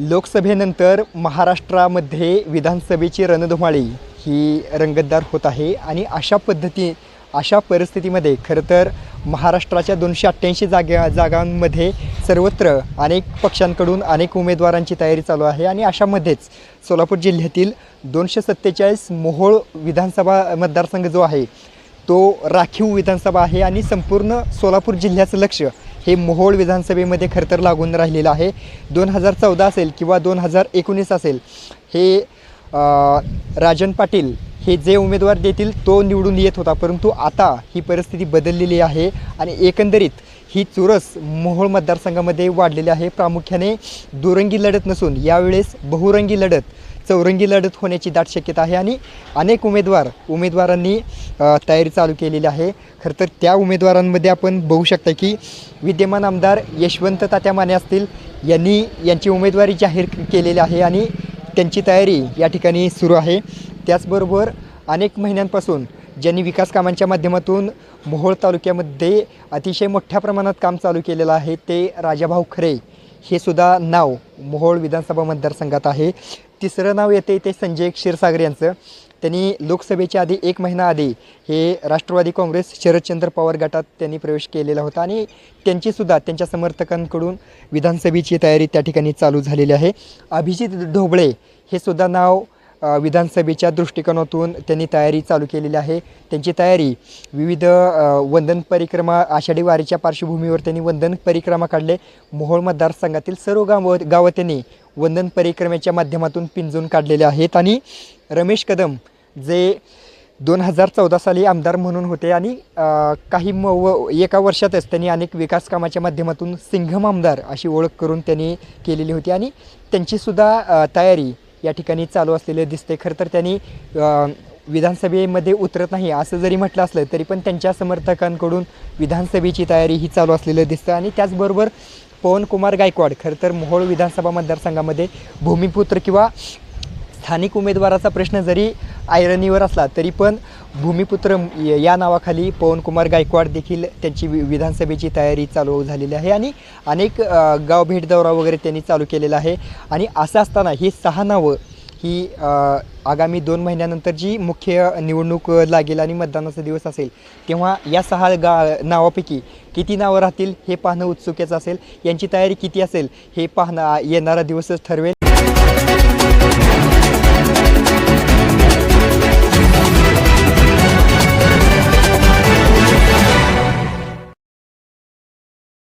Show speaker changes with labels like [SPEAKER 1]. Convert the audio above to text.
[SPEAKER 1] लोकसभेनंतर महाराष्ट्रामध्ये विधानसभेची रणधुमाळी ही रंगतदार होत आहे आणि अशा पद्धती अशा परिस्थितीमध्ये खरं तर महाराष्ट्राच्या दोनशे अठ्ठ्याऐंशी जागा जागांमध्ये सर्वत्र अनेक पक्षांकडून अनेक उमेदवारांची तयारी चालू आहे आणि अशामध्येच सोलापूर जिल्ह्यातील दोनशे सत्तेचाळीस मोहोळ विधानसभा मतदारसंघ जो आहे तो राखीव विधानसभा आहे आणि संपूर्ण सोलापूर जिल्ह्याचं लक्ष हे मोहोळ विधानसभेमध्ये खरंतर लागून राहिलेलं आहे. दोन हजार चौदा असेल किंवा दोन हजार एकोणीस असेल हे राजन पाटील हे जे उमेदवार देतील तो निवडून येत होता. परंतु आता ही परिस्थिती बदललेली आहे आणि एकंदरीत ही चुरस मोहोळ मतदारसंघामध्ये वाढलेली आहे. प्रामुख्याने दुरंगी लढत नसून यावेळेस बहुरंगी लढत चौरंगी लढत होण्याची दाट शक्यता आहे आणि अनेक उमेदवार उमेदवारांनी तयारी चालू केलेली आहे. खरं तर त्या उमेदवारांमध्ये आपण बघू शकता की विद्यमान आमदार यशवंत तात्या माने असतील यांनी यांची उमेदवारी जाहीर केलेली आहे आणि त्यांची तयारी या ठिकाणी सुरू आहे. त्याचबरोबर अनेक महिन्यांपासून ज्यांनी विकास कामांच्या माध्यमातून मोहोळ तालुक्यामध्ये अतिशय मोठ्या प्रमाणात काम चालू केलेलं आहे ते राजाभाऊ खरे हे सुद्धा नाव मोहोळ विधानसभा मतदारसंघात आहे. तिसरं नाव येते ते संजय क्षीरसागर यांचं. त्यांनी लोकसभेच्या आधी एक महिना आधी हे राष्ट्रवादी काँग्रेस शरदचंद्र पवार गटात त्यांनी प्रवेश केलेला होता आणि त्यांचीसुद्धा त्यांच्या समर्थकांकडून विधानसभेची तयारी त्या ठिकाणी चालू झालेली आहे. अभिजित ढोबळे हे सुद्धा नाव विधानसभेच्या दृष्टिकोनातून त्यांनी तयारी चालू केलेली आहे. त्यांची तयारी विविध वंदन परिक्रमा आषाढी वारीच्या पार्श्वभूमीवर त्यांनी वंदन परिक्रमा काढले. मोहोळ मतदारसंघातील सर्व गाव गावं त्यांनी वंदन परिक्रमेच्या माध्यमातून पिंजून काढलेले आहेत. आणि रमेश कदम जे दोन हजार चौदा साली आमदार म्हणून होते आणि काही म व एका वर्षातच त्यांनी अनेक विकास कामाच्या माध्यमातून सिंघम आमदार अशी ओळख करून त्यांनी केलेली होती. आणि त्यांचीसुद्धा तयारी या ठिकाणी चालू असलेले दिसते. खरं तर त्यांनी विधानसभेमध्ये उतरत नाही असं जरी म्हटलं असलं तरी पण त्यांच्या समर्थकांकडून विधानसभेची तयारी ही चालू असलेलं दिसतं. आणि त्याचबरोबर पवनकुमार गायकवाड खरं तर मोहोळ विधानसभा मतदारसंघामध्ये भूमिपुत्र किंवा स्थानिक उमेदवाराचा प्रश्न जरी आयरनीवर असला तरी पण भूमिपुत्र या नावाखाली पवनकुमार गायकवाड देखील त्यांची वि विधानसभेची तयारी चालू झालेली आहे आणि अनेक गाव भेट दौरा वगैरे त्यांनी चालू केलेला आहे. आणि असं असताना ही सहा नावं ही आगामी दोन महिन्यानंतर जी मुख्य निवडणूक लागेल आणि मतदानाचा दिवस असेल तेव्हा या सहा गा नावापैकी किती नावं राहतील हे पाहणं उत्सुकेचं असेल. यांची तयारी किती असेल हे पाहणं येणारा दिवसच ठरवेल.